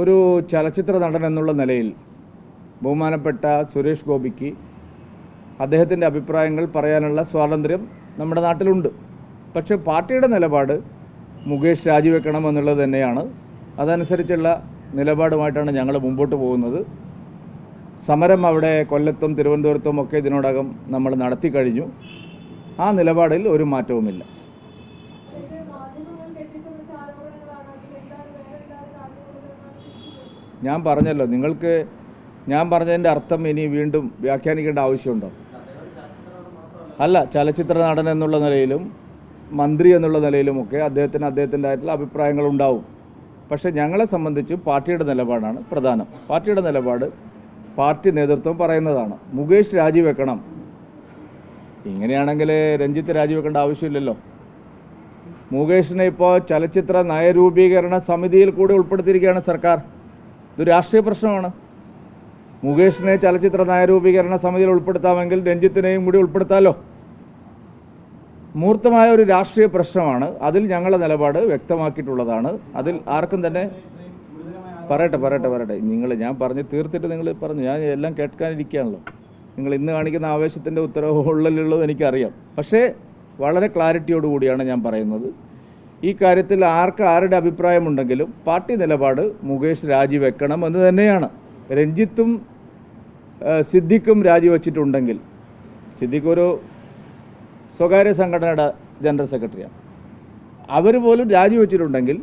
ഒരു ചലച്ചിത്ര നടൻ എന്നുള്ള നിലയിൽ ബഹുമാനപ്പെട്ട സുരേഷ് ഗോപിക്ക് അദ്ദേഹത്തിന്റെ അഭിപ്രായങ്ങൾ പറയാനുള്ള സ്വാതന്ത്ര്യം നമ്മുടെ നാട്ടിലുണ്ട്. പക്ഷേ പാർട്ടിയുടെ നിലപാട് മുകേഷ് രാജിവെക്കണം എന്നുള്ളത് തന്നെയാണ്. അതനുസരിച്ചുള്ള നിലപാടുമായിട്ടാണ് ഞങ്ങൾ മുമ്പോട്ട് പോകുന്നത്. സമരം അവിടെ കൊല്ലത്തും തിരുവനന്തപുരത്തും ഒക്കെ ഇതിനോടകം നമ്മൾ നടത്തി കഴിഞ്ഞു. ആ നിലപാടിൽ ഒരു മാറ്റവുമില്ല. ഞാൻ പറഞ്ഞല്ലോ നിങ്ങൾക്ക് ഞാൻ പറഞ്ഞതിന്റെ അർത്ഥം ഇനി വീണ്ടും വ്യാഖ്യാനിക്കേണ്ട ആവശ്യമുണ്ടോ? അല്ല ചലച്ചിത്ര നടൻ എന്നുള്ള നിലയിലും മന്ത്രി എന്നുള്ള നിലയിലുമൊക്കെ അദ്ദേഹത്തിന് അദ്ദേഹത്തിന്റെതായിട്ടുള്ള അഭിപ്രായങ്ങൾ ഉണ്ടാവും. പക്ഷേ ഞങ്ങളെ സംബന്ധിച്ച് പാർട്ടിയുടെ നിലപാടാണ് പ്രധാനം. പാർട്ടിയുടെ നിലപാട് പാർട്ടി നേതൃത്വം പറയുന്നതാണ്. മുകേഷ് രാജിവെക്കണം. ഇങ്ങനെയാണെങ്കിൽ രഞ്ജിത്ത് രാജിവെക്കേണ്ട ആവശ്യമില്ലല്ലോ. മുകേഷിനെ ഇപ്പോൾ ചലച്ചിത്ര നയരൂപീകരണ സമിതിയിൽ കൂടി ഉൾപ്പെടുത്തിയിരിക്കുകയാണ് സർക്കാർ. ഇത് രാഷ്ട്രീയ പ്രശ്നമാണ്. മുകേഷിനെ ചലച്ചിത്ര നയരൂപീകരണ സമിതിയിൽ ഉൾപ്പെടുത്താമെങ്കിൽ രഞ്ജിത്തിനെയും കൂടി ഉൾപ്പെടുത്താമല്ലോ മൂർത്തമായ ഒരു രാഷ്ട്രീയ പ്രശ്നമാണ്. അതിൽ ഞങ്ങളുടെ നിലപാട് വ്യക്തമാക്കിയിട്ടുള്ളതാണ്. അതിൽ ആർക്കും തന്നെ പറയട്ടെ പറയട്ടെ പറയട്ടെ. നിങ്ങൾ ഞാൻ പറഞ്ഞ് തീർത്തിട്ട് നിങ്ങൾ പറഞ്ഞു. ഞാൻ എല്ലാം കേൾക്കാനിരിക്കുകയാണല്ലോ. നിങ്ങൾ ഇന്ന് കാണിക്കുന്ന ആവേശത്തിന്റെ ഉത്തരവ് ഉള്ളിലുള്ളത് എനിക്കറിയാം. പക്ഷേ വളരെ ക്ലാരിറ്റിയോടുകൂടിയാണ് ഞാൻ പറയുന്നത്. ഈ കാര്യത്തിൽ ആർക്ക് ആരുടെ അഭിപ്രായമുണ്ടെങ്കിലും പാർട്ടി നിലപാട് മുകേഷ് രാജിവെക്കണം എന്ന് തന്നെയാണ്. രഞ്ജിത്തും സിദ്ദിഖും രാജിവെച്ചിട്ടുണ്ടെങ്കിൽ സിദ്ദിഖ് ഒരു സ്വകാര്യ സംഘടനയുടെ ജനറൽ സെക്രട്ടറിയാണ്. അവർ പോലും രാജിവെച്ചിട്ടുണ്ടെങ്കിൽ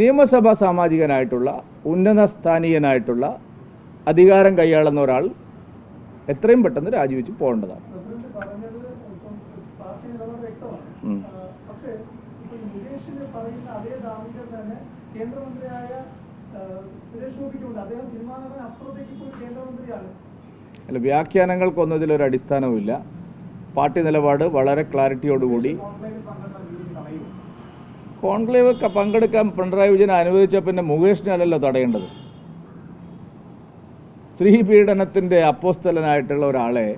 നിയമസഭാ സാമാജികനായിട്ടുള്ള ഉന്നത സ്ഥാനീയനായിട്ടുള്ള അധികാരം കൈയാളുന്ന ഒരാൾ എത്രയും പെട്ടെന്ന് രാജിവെച്ച് പോകേണ്ടതാണ്. പക്ഷേ മുകേഷിന് പറയുന്ന അതേ ധാർമ്മികത തന്നെ കേന്ദ്രമന്ത്രിയായ സുരേഷ് ഗോപിക്കുണ്ട്. അദ്ദേഹം നടൻ അപ്പുറത്തേക്ക് ഇപ്പോൾ കേന്ദ്രമന്ത്രിയാണ്. അല്ല വ്യാഖ്യാനങ്ങൾക്കൊന്നും ഇതിലൊരു അടിസ്ഥാനവുമില്ല. പാർട്ടി നിലപാട് വളരെ ക്ലാരിറ്റിയോടുകൂടി. കോൺക്ലേവ് പങ്കെടുക്കാൻ പിണറായി വിജയൻ അനുവദിച്ച പിന്നെ മുകേഷിനല്ലല്ലോ തടയേണ്ടത്. സ്ത്രീ പീഡനത്തിന്റെ അപ്പോസ്തലനായിട്ടുള്ള ഒരാളെ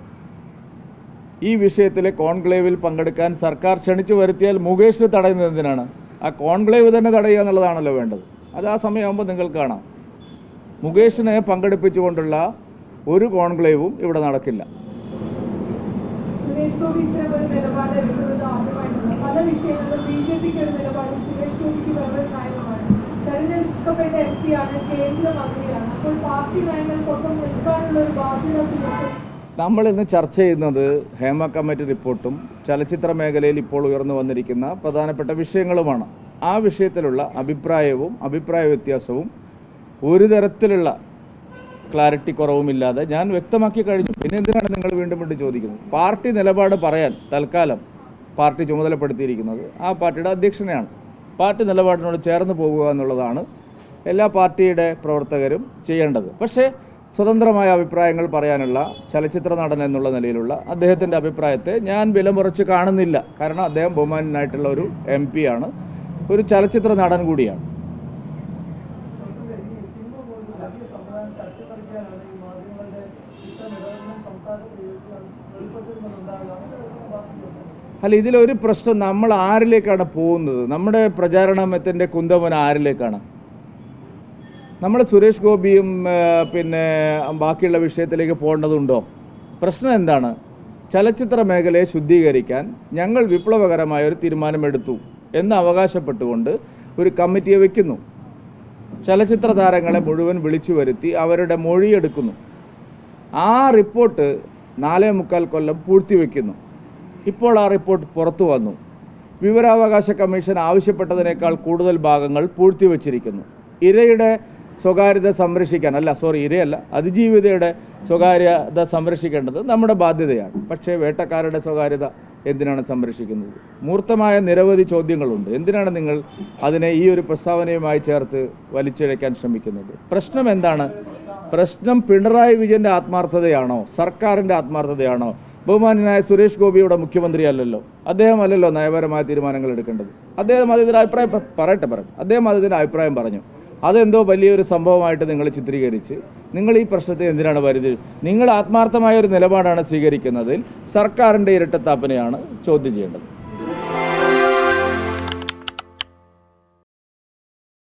ഈ വിഷയത്തിലെ കോൺക്ലേവിൽ പങ്കെടുക്കാൻ സർക്കാർ ക്ഷണിച്ചു വരുത്തിയാൽ മുകേഷിന് തടയുന്നത് എന്തിനാണ്? ആ കോൺക്ലേവ് തന്നെ തടയുക എന്നുള്ളതാണല്ലോ വേണ്ടത്. അത് ആ സമയമാകുമ്പോൾ നിങ്ങൾക്ക് കാണാം. മുകേഷിനെ പങ്കെടുപ്പിച്ചുകൊണ്ടുള്ള ഒരു കോൺക്ലേവും ഇവിടെ നടക്കില്ല. തെരഞ്ഞെടുക്കപ്പെട്ട എം പി ആണ് കേന്ദ്രമന്ത്രിയാണ്. അപ്പോൾ പാർട്ടി നയങ്ങൾക്കൊപ്പം നിൽക്കാനുള്ള ഒരു ബാധ്യത നമ്മൾ ഇന്ന് ചർച്ച ചെയ്യുന്നത് ഹേമ കമ്മിറ്റി റിപ്പോർട്ടും ചലച്ചിത്ര മേഖലയിൽ ഇപ്പോൾ ഉയർന്നു വന്നിരിക്കുന്ന പ്രധാനപ്പെട്ട വിഷയങ്ങളുമാണ്. ആ വിഷയത്തിലുള്ള അഭിപ്രായവും അഭിപ്രായ വ്യത്യാസവും ഒരു തരത്തിലുള്ള ക്ലാരിറ്റി കുറവുമില്ലാതെ ഞാൻ വ്യക്തമാക്കി കഴിഞ്ഞു. പിന്നെ എന്തിനാണ് നിങ്ങൾ വീണ്ടും വീണ്ടും ചോദിക്കുന്നത്? പാർട്ടി നിലപാട് പറയാൻ തൽക്കാലം പാർട്ടി ചുമതലപ്പെടുത്തിയിരിക്കുന്നത് ആ പാർട്ടിയുടെ അധ്യക്ഷനെയാണ്. പാർട്ടി നിലപാടിനോട് ചേർന്ന് പോകുക എന്നുള്ളതാണ് എല്ലാ പാർട്ടിയുടെ പ്രവർത്തകരും ചെയ്യേണ്ടത്. പക്ഷേ സ്വതന്ത്രമായ അഭിപ്രായങ്ങൾ പറയാനുള്ള ചലച്ചിത്ര നടൻ എന്നുള്ള നിലയിലുള്ള അദ്ദേഹത്തിന്റെ അഭിപ്രായത്തെ ഞാൻ വിലമുറച്ച് കാണുന്നില്ല. കാരണം അദ്ദേഹം ബഹുമാനായിട്ടുള്ള ഒരു എം പി ആണ്. ഒരു ചലച്ചിത്ര നടൻ കൂടിയാണ്. അല്ല ഇതിലൊരു പ്രശ്നം നമ്മൾ ആരിലേക്കാണ് പോകുന്നത്? നമ്മുടെ പ്രചാരണത്തിന്റെ കുന്തമന ആരിലേക്കാണ്? നമ്മൾ സുരേഷ് ഗോപിയും പിന്നെ ബാക്കിയുള്ള വിഷയത്തിലേക്ക് പോകേണ്ടതുണ്ടോ? പ്രശ്നം എന്താണ്? ചലച്ചിത്ര മേഖലയെ ശുദ്ധീകരിക്കാൻ ഞങ്ങൾ വിപ്ലവകരമായ ഒരു തീരുമാനമെടുത്തു എന്ന് അവകാശപ്പെട്ടുകൊണ്ട് ഒരു കമ്മിറ്റിയെ വയ്ക്കുന്നു ചലച്ചിത്ര താരങ്ങളെ മുഴുവൻ വിളിച്ചു വരുത്തി അവരുടെ മൊഴിയെടുക്കുന്നു. ആ റിപ്പോർട്ട് നാലേ മുക്കാൽ കൊല്ലം പൂഴ്ത്തിവെക്കുന്നു. ഇപ്പോൾ ആ റിപ്പോർട്ട് പുറത്തു വന്നു. വിവരാവകാശ കമ്മീഷൻ ആവശ്യപ്പെട്ടതിനേക്കാൾ കൂടുതൽ ഭാഗങ്ങൾ പൂഴ്ത്തിവെച്ചിരിക്കുന്നു. ഇരയുടെ സ്വകാര്യത സംരക്ഷിക്കാൻ അല്ല സോറി ഇരയല്ല അതിജീവിതയുടെ സ്വകാര്യത സംരക്ഷിക്കേണ്ടത് നമ്മുടെ ബാധ്യതയാണ്. പക്ഷേ വേട്ടക്കാരുടെ സ്വകാര്യത എന്തിനാണ് സംരക്ഷിക്കുന്നത്? മൂർത്തമായ നിരവധി ചോദ്യങ്ങളുണ്ട്. എന്തിനാണ് നിങ്ങൾ അതിനെ ഈ ഒരു പ്രസ്താവനയുമായി ചേർത്ത് വലിച്ചിഴയ്ക്കാൻ ശ്രമിക്കുന്നത്? പ്രശ്നം എന്താണ്? പ്രശ്നം പിണറായി വിജയന്റെ ആത്മാർത്ഥതയാണോ? സർക്കാരിന്റെ ആത്മാർത്ഥതയാണോ? ബഹുമാനായ സുരേഷ് ഗോപിയുടെ മുഖ്യമന്ത്രി അല്ലല്ലോ അദ്ദേഹം അല്ലല്ലോ നയപരമായ തീരുമാനങ്ങൾ എടുക്കേണ്ടത്. അദ്ദേഹം അതിന്റെ അഭിപ്രായം പറയട്ടെ പറയട്ടെ. അദ്ദേഹം അതിന്റെ അഭിപ്രായം പറഞ്ഞു. അതെന്തോ വലിയൊരു സംഭവമായിട്ട് നിങ്ങൾ ചിത്രീകരിച്ച് നിങ്ങൾ ഈ പ്രശ്നത്തെ എന്തിനാണ് പരിധി നിങ്ങൾ ആത്മാർത്ഥമായ ഒരു നിലപാടാണ് സ്വീകരിക്കുന്നതിൽ സർക്കാരിന്റെ ഇരട്ടത്താപ്പിനെയാണ് ചോദ്യം ചെയ്യേണ്ടത്.